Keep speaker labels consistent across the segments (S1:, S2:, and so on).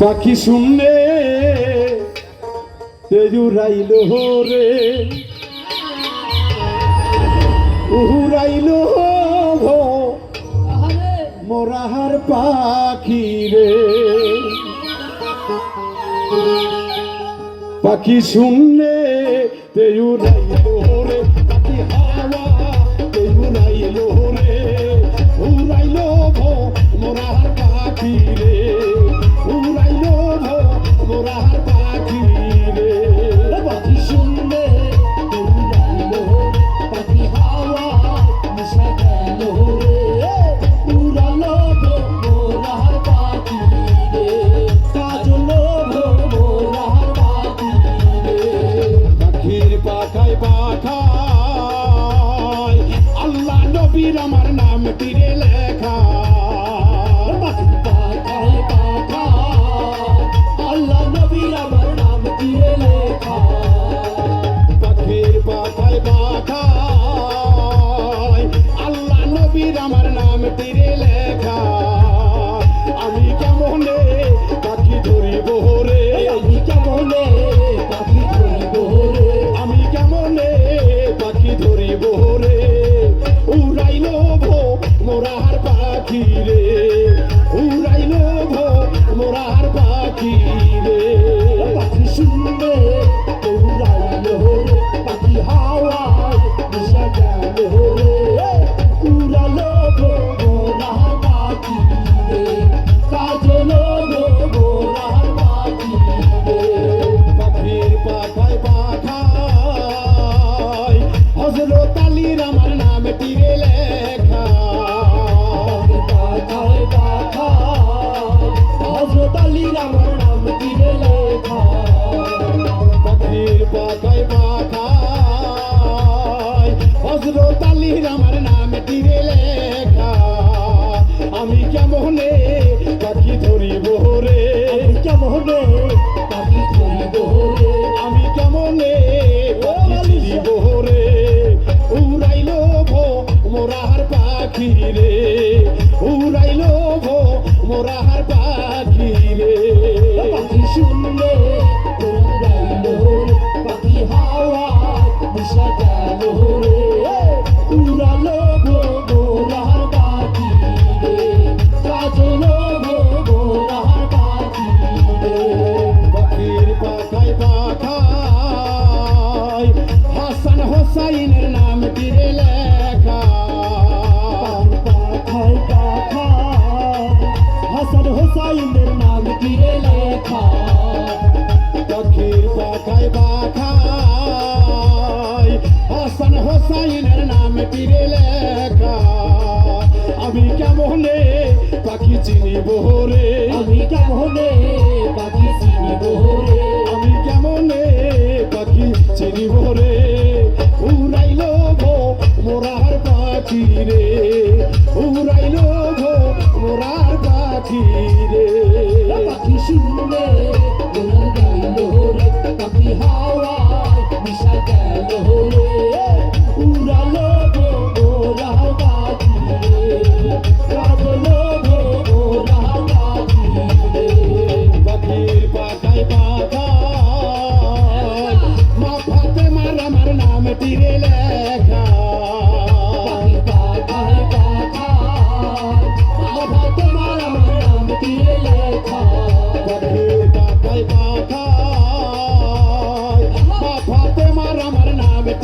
S1: পাখি শুনলে তেজুরাইল রে উহুরাইল মোরাহার পাখি রে। পাখি শুনলে তেজুরাইল রে পাখি হাওয়া তেজুরাইল রে ভো মোরাহার পাখি রে। পাখি রে।
S2: পাখি শুনলে
S1: আলীর আমার নাম তীরে লেখা।
S2: আলীর আমার নাম দিয়ে লেখা।
S1: তীরে লেখা। আমি কেমনে পাখি ধরিব রে?
S2: কেমনে রে,
S1: উড়াইল ভো মোরার পাখি রে। পাখি
S2: শুনলে উড়াইলো, পাখি হাওয়া মিশে গেল রে। উড়ালো মোরার পাখি রে কাজলো মোরার পাখি রে।
S1: হোসাইনের নাম পাখির পাখায় পাখায় হাসান হোসাইনের নাম তীরে লেখা। আমি কেমনে পাখি চিনিব রে?
S2: আমি কেমনে পাখি চিনিব রে?
S1: আমি কেমনে পাখি চিনিব রে? উড়াইল ভো মোরার পাখি রে। উড়াইল ভো মোরার পাখি রে।
S2: পাখি শুনলে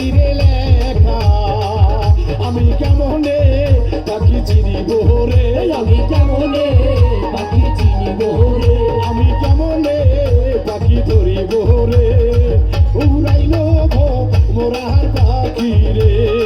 S1: তীরে লেখা, আমি কেমনে পাখি চিনি রে?
S2: আমি কেমনে পাখি চিনি রে?
S1: আমি কেমনে পাখি ধরি রে? উড়াইল মোরার পাখি রে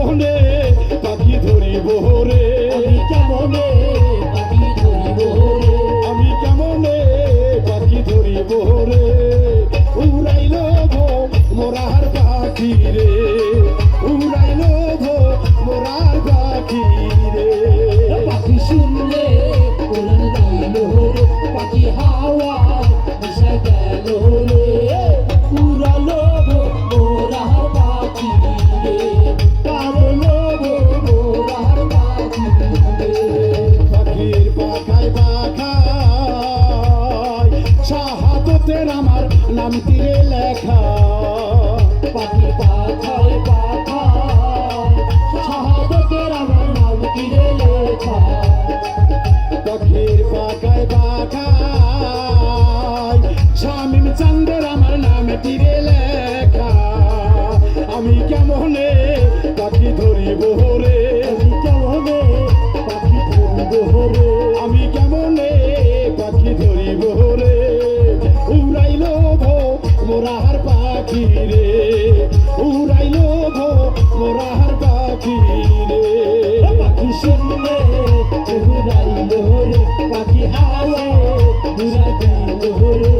S1: মনে পাখি ধরিব রে?
S2: আমি কেমনে পাখি ধরিব রে?
S1: আমি কেমনে পাখি ধরিব রে? উড়াইল মোরার পাখি রে। উড়াইল শান্তি মোরাহার পাখি রে। উড়াইল
S2: গো
S1: মোরাহার পাখি রে। পাখি
S2: শুনলে উড়াইল রে, পাখি হাওয়ায় উড়াইল রে।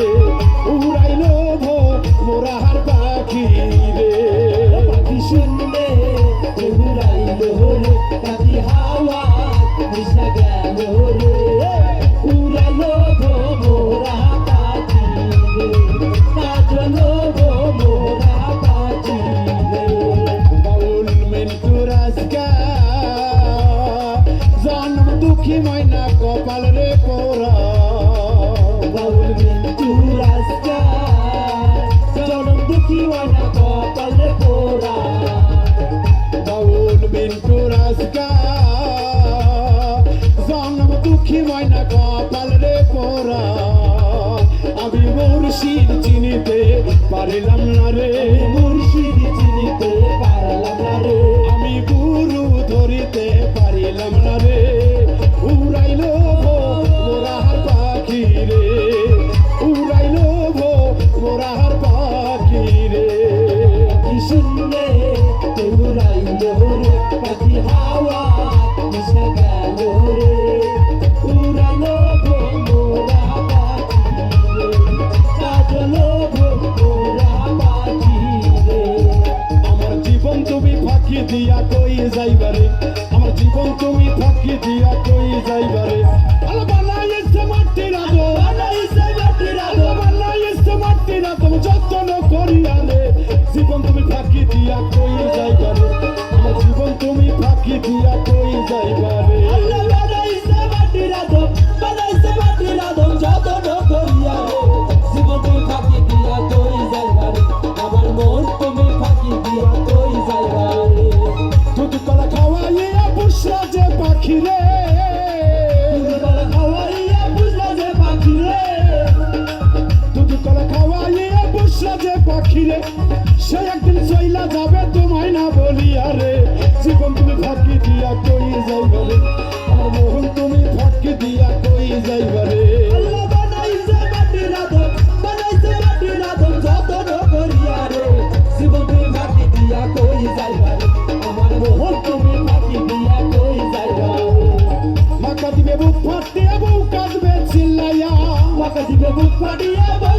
S1: দুঃখী ময়না কপাল রে পোরা
S2: বাউল মিন্টু রাস্তা জনম দুঃখী ময়না কপাল রে পোরা
S1: বাউল মিন্টু চিনিতে পারিলাম না রে
S2: মুর্শিদি চিনিতে।
S1: রাখিয়া কই যাইবারে আলো বানাইছে মাটির আলো
S2: বানাইছে মাটির
S1: আলো বানাইছে মাটির আলো, যত্ন করিয়া রে। জীবন তুমি ফাঁকি দিয়া কই যাইবারে জীবন তুমি ফাঁকি দিয়া কই যাইবারে
S2: Bukadiyaba.